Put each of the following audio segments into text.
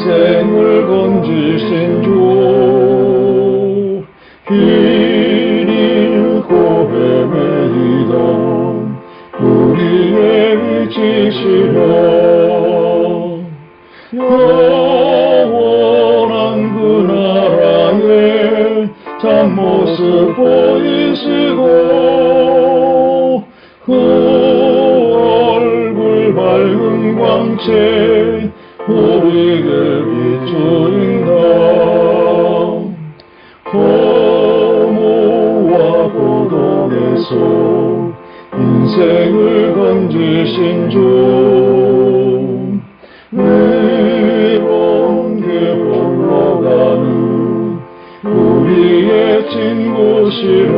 인생을 건지신 주. 길 잃고 헤매이던 우리의 위치시며 영원한 그 나라의 참 모습 보이시고 그 얼굴 밝은 광채 우리에게 비추인다 허무와 고독에서 인생을 건지신 주. 외로운 길 홀로 가는 우리의 친구시여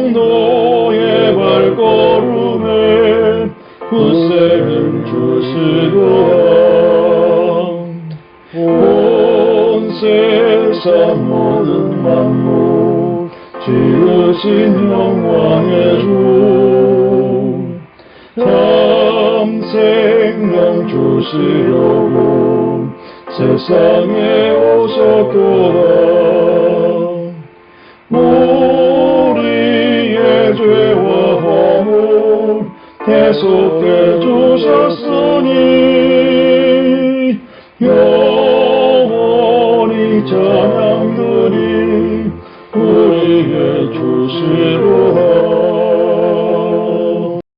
성도의 발걸음에 굳세임 주시도다 온 세상 모든 만물 지으신 영광의 주. 참생명 주시려고 세상에 오셨도다 대속해 주셨으니 영원히 찬양 드리 우리의 주시로다